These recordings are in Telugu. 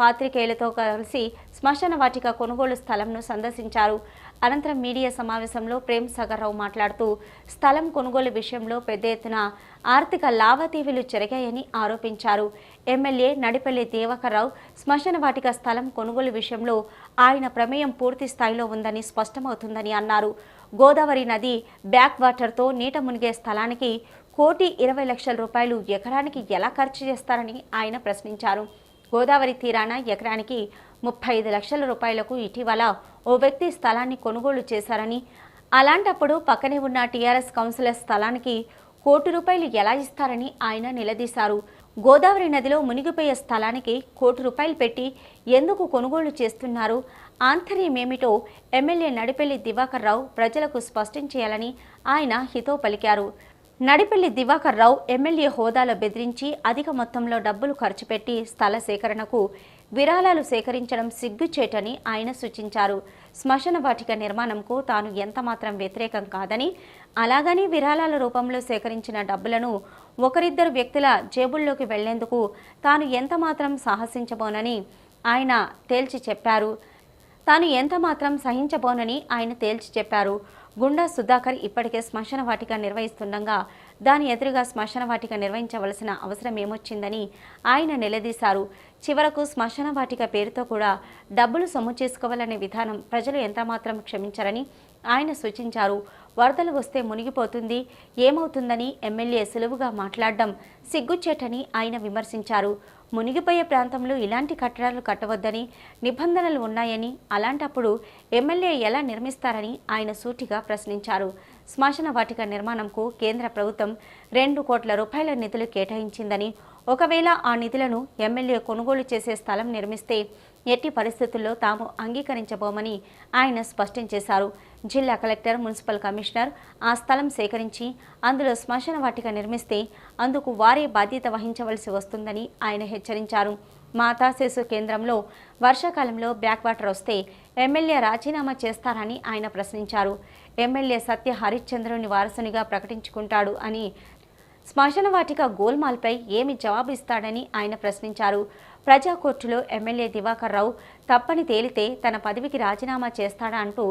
పాత్రికేయులతో కలిసి శ్మశాన వాటిక కొనుగోలు స్థలంను సందర్శించారు. అనంతరం మీడియా సమావేశంలో ప్రేమ్ సగర్రావు మాట్లాడుతూ స్థలం కొనుగోలు విషయంలో పెద్ద ఎత్తున ఆర్థిక లావాదేవీలు జరిగాయని ఆరోపించారు. ఎమ్మెల్యే నడిపల్లి దేవకర్రావు శ్మశాన వాటిక స్థలం కొనుగోలు విషయంలో ఆయన ప్రమేయం పూర్తి స్థాయిలో ఉందని స్పష్టమవుతుందని అన్నారు. గోదావరి నది బ్యాక్ వాటర్తో నీట మునిగే స్థలానికి కోటి ఇరవై లక్షల రూపాయలు ఎకరానికి ఎలా ఖర్చు చేస్తారని ఆయన ప్రశ్నించారు. గోదావరి తీరాన ఎకరానికి ముప్పై ఐదు లక్షల రూపాయలకు ఇటీవల ఓ వ్యక్తి స్థలాన్ని కొనుగోలు చేశారని అలాంటప్పుడు పక్కనే ఉన్న టీఆర్ఎస్ కౌన్సిలర్ స్థలానికి కోటి రూపాయలు ఎలా ఇస్తారని ఆయన నిలదీశారు. గోదావరి నదిలో మునిగిపోయే స్థలానికి కోటి రూపాయలు పెట్టి ఎందుకు కొనుగోలు చేస్తున్నారు? ఆంతర్యమేమిటో ఎమ్మెల్యే నడిపెల్లి దివాకర్ రావు ప్రజలకు స్పష్టం చేయాలని ఆయన హితో పలికారు. నడిపెల్లి దివాకర్ రావు ఎమ్మెల్యే హోదాలో బెదిరించి అధిక మొత్తంలో డబ్బులు ఖర్చు పెట్టి స్థల సేకరణకు విరాళాలు సేకరించడం సిగ్గుచేటని ఆయన సూచించారు. శ్మశాన వాటిక నిర్మాణంకు తాను ఎంతమాత్రం వ్యతిరేకం కాదని అలాగని విరాళాల రూపంలో సేకరించిన డబ్బులను ఒకరిద్దరు వ్యక్తుల జేబుల్లోకి వెళ్ళేందుకు తాను ఎంతమాత్రం సాహసించబోనని ఆయన తేల్చి చెప్పారు. తాను ఎంతమాత్రం సహించబోనని ఆయన తేల్చి చెప్పారు. గుండా సుధాకర్ ఇప్పటికే శ్మశాన వాటిక నిర్వహిస్తుండగా దాని ఎదురుగా శ్మశాన వాటిక నిర్వహించవలసిన అవసరం ఏమొచ్చిందని ఆయన నిలదీశారు. చివరకు శ్మశాన వాటిక పేరుతో కూడా డబ్బులు సొమ్ము చేసుకోవాలనే విధానం ప్రజలు ఎంతమాత్రం క్షమించరని ఆయన సూచించారు. వరదలు వస్తే మునిగిపోతుంది ఏమవుతుందని ఎమ్మెల్యే సులువుగా మాట్లాడడం సిగ్గుచ్చేటని ఆయన విమర్శించారు. మునిగిపోయే ప్రాంతంలో ఇలాంటి కట్టడాలు కట్టవద్దని నిబంధనలు ఉన్నాయని అలాంటప్పుడు ఎమ్మెల్యే ఎలా నిర్మిస్తారని ఆయన సూటిగా ప్రశ్నించారు. శ్మశాన వాటిక నిర్మాణంకు కేంద్ర ప్రభుత్వం రెండు కోట్ల రూపాయల నిధులు కేటాయించిందని ఒకవేళ ఆ నిధులను ఎమ్మెల్యే కొనుగోలు చేసే స్థలం నిర్మిస్తే ఎట్టి పరిస్థితుల్లో తాము అంగీకరించబోమని ఆయన స్పష్టం చేశారు. జిల్లా కలెక్టర్ మున్సిపల్ కమిషనర్ ఆ స్థలం సేకరించి అందులో శ్మశాన వాటిక నిర్మిస్తే అందుకు వారే బాధ్యత వహించవలసి వస్తుందని ఆయన హెచ్చరించారు. మాతా శిశు కేంద్రంలో వర్షాకాలంలో బ్యాక్ వాటర్ వస్తే ఎమ్మెల్యే రాజీనామా చేస్తారని ఆయన ప్రశ్నించారు. ఎమ్మెల్యే సత్య హరిశ్చంద్రుని వారసునిగా ప్రకటించుకుంటాడు అని శ్మశాన వాటిక గోల్మాల్పై ఏమి జవాబు ఇస్తాడని ఆయన ప్రశ్నించారు. ప్రజా కోర్టులో ఎమ్మెల్యే దివాకర్ రావు తప్పని తేలితే తన పదవికి రాజీనామా చేస్తాడా అంటూ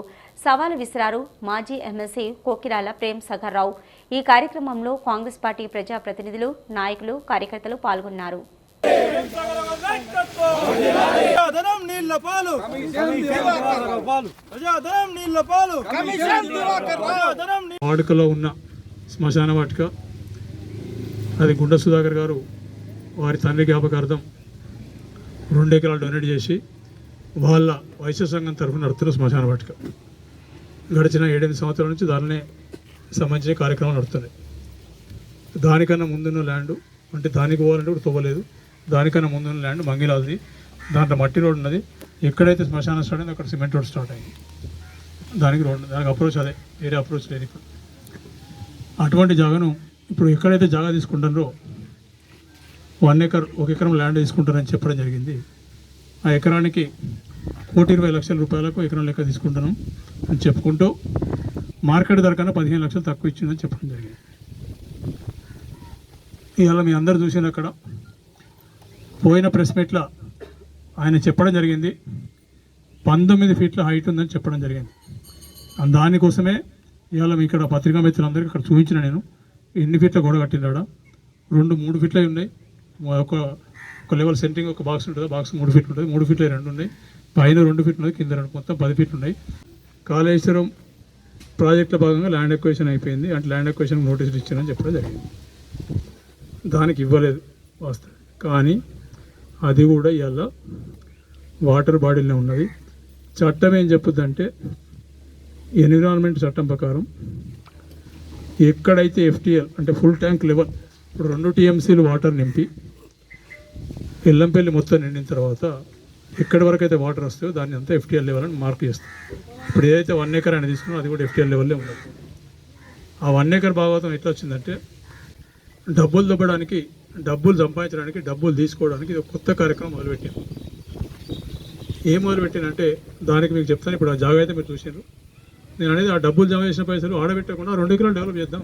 సవాలు విసిరారు మాజీ ఎమ్మెల్సీ కోకిరాల ప్రేమ్ సగర్ రావు ఈ కార్యక్రమంలో కాంగ్రెస్ పార్టీ ప్రజాప్రతినిధులు నాయకులు కార్యకర్తలు పాల్గొన్నారు. ప్రజాధనం నీళ్ళ పాలు. ప్రజాధనం నీళ్ళ పాలు. వాడుకలో ఉన్న శ్మశాన వాటిక అది గుండ సుధాకర్ గారు వారి తండ్రి జ్ఞాపకార్థం రెండు ఎకరాలు డొనేట్ చేసి వాళ్ళ వైశ్య సంఘం తరఫున నడుతున్న శ్మశాన వాటిక. గడిచిన ఏడెనిమిది సంవత్సరాల నుంచి దానినే సంబంధించిన కార్యక్రమం నడుస్తున్నాయి దానికన్నా ముందున్న ల్యాండ్ అంటే దానికి పోవాలంటే కూడా తవ్వలేదు దానికన్నా ముందున్న ల్యాండ్ మంగిలాది దాంట్లో మట్టి రోడ్ ఉన్నది. ఎక్కడైతే శ్మశానం స్టార్ట్ అయిందో అక్కడ సిమెంట్ రోడ్ స్టార్ట్ అయింది. దానికి రోడ్ దానికి అప్రోచ్ అదే. వేరే అప్రోచ్ లేదు ఇప్పుడు. అటువంటి జాగాను ఇప్పుడు ఎక్కడైతే జాగా తీసుకుంటారో వన్ ఎకర్ ఒక ఎకరం ల్యాండ్ తీసుకుంటారని చెప్పడం జరిగింది. ఆ ఎకరానికి కోటి ఇరవై లక్షల రూపాయలకు ఎకరం లెక్క తీసుకుంటున్నాం అని చెప్పుకుంటూ మార్కెట్ ధర కన్నా పదిహేను లక్షలు తక్కువ ఇచ్చిందని చెప్పడం జరిగింది. ఇవాళ మీ అందరు చూసిన అక్కడ. పోయిన ప్రెస్ మీట్లో ఆయన చెప్పడం జరిగింది. పంతొమ్మిది ఫీట్ల హైట్ ఉందని చెప్పడం జరిగింది. దానికోసమే ఇవాళ మీ ఇక్కడ పత్రికా మిత్రులందరికీ ఇక్కడ చూపించిన నేను. ఎన్ని ఫీట్ల గోడ కట్టిందాడ రెండు మూడు ఫీట్లే ఉన్నాయి. ఒక ఒక లెవెల్ సెంటింగ్ ఒక బాక్స్ ఉంటుంది? బాక్స్ మూడు ఫీట్లు ఉంటుంది. మూడు ఫీట్లే రెండు ఉన్నాయి. పైన రెండు ఫీట్లు ఉన్నాయి. కింద రెండు మొత్తం పది ఫీట్లు ఉన్నాయి. కాళేశ్వరం ప్రాజెక్టుల భాగంగా ల్యాండ్ ఎక్వేషన్ అయిపోయింది. అంటే ల్యాండ్ ఎక్వేషన్ నోటీసులు ఇచ్చారని చెప్పడం జరిగింది. దానికి ఇవ్వలేదు వాస్తవం. కానీ అది కూడా ఇవాళ వాటర్ బాడీలో ఉన్నది. చట్టం ఏం చెప్పుద్దంటే ఎన్విరాన్మెంట్ చట్టం ప్రకారం ఎక్కడైతే ఎఫ్టీఎల్ అంటే ఫుల్ ట్యాంక్ లెవెల్ ఇప్పుడు రెండు టీఎంసీలు వాటర్ నింపి ఎల్లంపల్లి మొత్తం నిండిన తర్వాత ఎక్కడి వరకు అయితే వాటర్ వస్తాయో దాన్ని అంతా ఎఫ్టీఎల్ లెవెల్ అని మార్క్ చేస్తాం ఇప్పుడు ఏదైతే వన్ ఎకర్ అని తీసుకున్నా అది కూడా ఎఫ్టీఎల్ లెవెల్లో ఉండదు. ఆ వన్ ఎకర్ భాగవతం ఎట్లా వచ్చిందంటే డబ్బులు దొబ్బడానికి డబ్బులు సంపాదించడానికి డబ్బులు తీసుకోవడానికి ఇది కొత్త కార్యక్రమం మొదలుపెట్టాను ఏం మొదలుపెట్టానంటే దానికి మీకు చెప్తాను ఇప్పుడు ఆ జాగా అయితే మీరు చూసారు నేను అనేది ఆ డబ్బులు జమ చేసిన పైసలు ఆడబెట్టకుండా రెండు ఎకరాలు డెవలప్ చేద్దాం.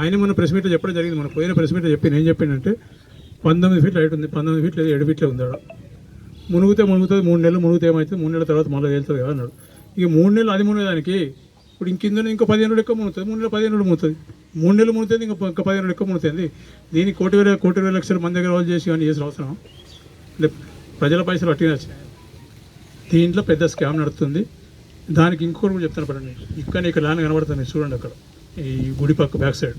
ఆయన మన ప్రెస్ మీట్లో చెప్పడం జరిగింది మన పోయిన ప్రెస్ మీట్లో చెప్పి నేను చెప్పిందంటే పంతొమ్మిది ఫీట్లు హైట్ ఉంది పంతొమ్మిది ఫీట్లు లేదు ఏడు ఫీట్లే ఉంది ఆడ. మునుగుతే మునుగుతుంది మూడు నెలలు మునుగుతే ఏమవుతుంది మూడు నెలల తర్వాత మళ్ళీ వెళ్తుంది కదా అన్నాడు. ఇక మూడు నెలలు అది మునిగేదానికి ఇప్పుడు ఇంకింద ఇంకో పదిహేను రోజులు ఎక్కువ మునుగుతుంది మూడు నెలలు పదిహేను రోజులు మునుగుతుంది. మూడు నెలలు మునుతుంది ఇంకా ఇంకా పదిహేను ఎక్కువ మునుతుంది. దీనికి కోటి వేల కోటి వేల లక్షల మంది దగ్గర వాళ్ళు చేసి కానీ చేసిన అవసరం. అంటే ప్రజల పైసలు అట్టిగా వచ్చినాయి. దీంట్లో పెద్ద స్కామ్ నడుతుంది దానికి ఇంకోటి కూడా చెప్తాను పడండి ఇక్కడ ఇక్కడ ల్యాండ్ కనబడుతుంది చూడండి అక్కడ. ఈ గుడి పక్క బ్యాక్ సైడ్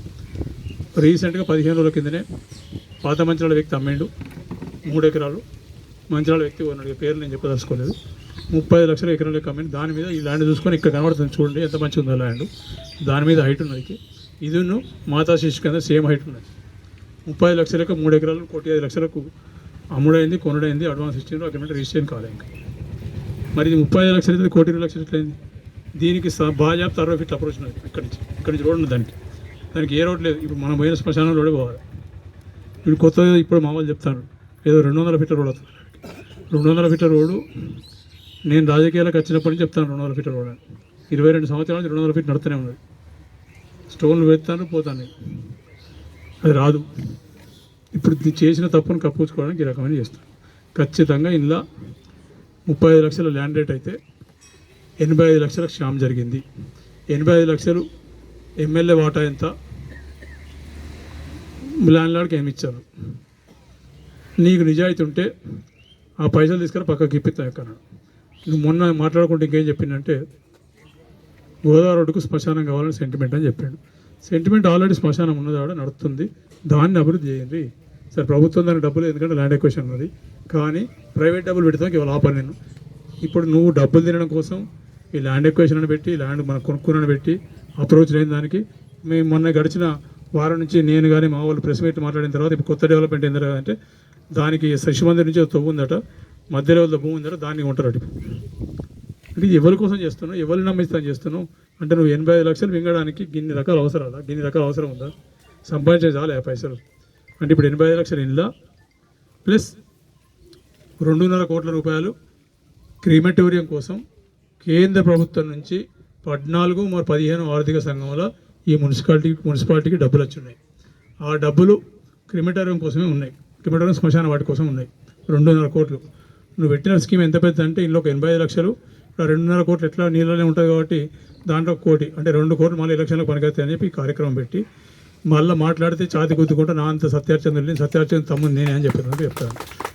రీసెంట్గా పదిహేను రోజుల కిందనే పాత మంచిరాల వ్యక్తి అమ్మిండు. మూడు ఎకరాలు. మంచిరాల వ్యక్తి ఉన్నాడు పేరు నేను చెప్పదలుచుకోలేదు. ముప్పై ఐదు లక్షల ఎకరాలు అమ్మిండు. దాని మీద ఈ ల్యాండ్ చూసుకొని ఇక్కడ కనబడుతుంది చూడండి. ఎంత మంచిగా ఉందో ల్యాండ్ దాని మీద హైట్ ఉన్నది. ఇదిను మాతా శిశు కింద సేమ్ హైట్ ఉన్నది. ముప్పై లక్షలకు మూడు ఎకరాలు కోటి ఐదు లక్షలకు అమ్ముడైంది కొనుడైంది అడ్వాన్స్ ఇచ్చిండ్రు అగ్రిమెంట్ రిజిస్ట్రేషన్ కాలే ఇంకా. మరి ఇది ముప్పై ఐదు లక్షలు అయితే కోటి ఇరవై లక్షలు ఎట్లయింది? దీనికి స- బాజాబ్తా అరవై ఫీట్లు అప్రోచ్ ఉన్నది ఇక్కడి నుంచి. ఇక్కడి నుంచి రోడ్ ఉంది దానికి. దానికి ఏ రోడ్ లేదు. ఇప్పుడు మనం పోయిన శ్మశానం రోడే పోవాలి. ఇప్పుడు కొత్తగా ఇప్పుడు మామూలు చెప్తాను ఏదో రెండు వందల ఫీట్ల రోడ్ అవుతుంది రెండు వందల ఫీట్ల రోడ్డు నేను రాజకీయాలకు వచ్చినప్పటి నుంచి చెప్తాను రెండు వందల ఫీట్ల రోడ్ అని. ఇరవై రెండు సంవత్సరాల నుంచి రెండు వందల ఫీట్ నడుతూనే ఉన్నది. స్టోన్లు వేస్తాను పోతాను. అది రాదు. ఇప్పుడు ఇది చేసిన తప్పును కప్పుకోవడానికి ఈ రకమైన చేస్తాను. ఖచ్చితంగా ఇందులో ముప్పై ఐదు లక్షల ల్యాండ్ రేట్ అయితే ఎనభై ఐదు లక్షలకు శ్యామ్ జరిగింది. ఎనభై ఐదు లక్షలు ఎమ్మెల్యే వాటా ఎంత? ల్యాండ్ లాడ్కి ఏమి ఇచ్చారు? నీకు నిజాయితీ ఉంటే ఆ పైసలు తీసుకొని పక్కకి ఇప్పిస్తాను ఎక్కడ నువ్వు మొన్న మాట్లాడుకుంటే ఇంకేం చెప్పిందంటే గోదావరి రోడ్డుకు శ్మశానం కావాలని సెంటిమెంట్ అని చెప్పాడు. సెంటిమెంట్ ఆల్రెడీ శ్మశానం ఉన్నది నడుస్తుంది దాన్ని అభివృద్ధి చేయండి. సరే ప్రభుత్వం దానికి డబ్బులు ఎందుకంటే ల్యాండ్ ఎక్వేషన్ ఉన్నది. కానీ ప్రైవేట్ డబ్బులు పెడతాం ఇవాళ ఆపని నేను. ఇప్పుడు నువ్వు డబ్బులు తినడం కోసం ఈ ల్యాండ్ ఎక్వేషన్ అని పెట్టి ల్యాండ్ మనం కొనుక్కునని పెట్టి అప్రోచ్ లేని దానికి మేము మొన్న గడిచిన వారం నుంచి నేను కానీ మా వాళ్ళు ప్రెస్ మీట్ మాట్లాడిన తర్వాత ఇప్పుడు కొత్త డెవలప్మెంట్ ఏంటంటే దానికి శశి మందిర్ నుంచి తవ్వు ఉందట మధ్య భూమి ఉందట దాన్ని ఉంటారు ఇప్పుడు అంటే ఎవరి కోసం చేస్తున్నావు? ఎవరిని నమ్మిస్తాం చేస్తున్నావు? అంటే నువ్వు ఎనభై ఐదు లక్షలు మింగడానికి గిన్ని రకాల అవసరాలా గిన్ని రకాల అవసరం ఉందా? సంపాదించే చాలే పైసలు. అంటే ఇప్పుడు ఎనభై ఐదు లక్షలు ఇండ్ల ప్లస్ రెండున్నర కోట్ల రూపాయలు క్రిమెటోరియం కోసం కేంద్ర ప్రభుత్వం నుంచి పద్నాలుగు మరి పదిహేను ఆర్థిక సంఘంలో ఈ మున్సిపాలిటీ మున్సిపాలిటీకి డబ్బులు వచ్చున్నాయి ఆ డబ్బులు క్రిమెటోరియం కోసమే ఉన్నాయి. క్రిమటోరియం శ్మశాన వాటి కోసం ఉన్నాయి. రెండున్నర కోట్లు. నువ్వు పెట్టిన స్కీమ్ ఎంత పెద్ద అంటే ఇందులో ఒక ఎనభై ఐదు లక్షలు రెండున్నర కోట్లు ఎట్లా నీళ్ళనే ఉంటుంది కాబట్టి దాంట్లో కోటి అంటే రెండు కోట్లు మళ్ళీ ఎలక్షన్లకు పనికొస్తాయి అని చెప్పి కార్యక్రమం పెట్టి మళ్ళీ మాట్లాడితే ఛాతి గుద్దుకుంటూ నా అంత సత్యార్చంద్రుడిని సత్యార్చంద్ర తమ్ముడు నేనే అని చెప్పి చెప్తాను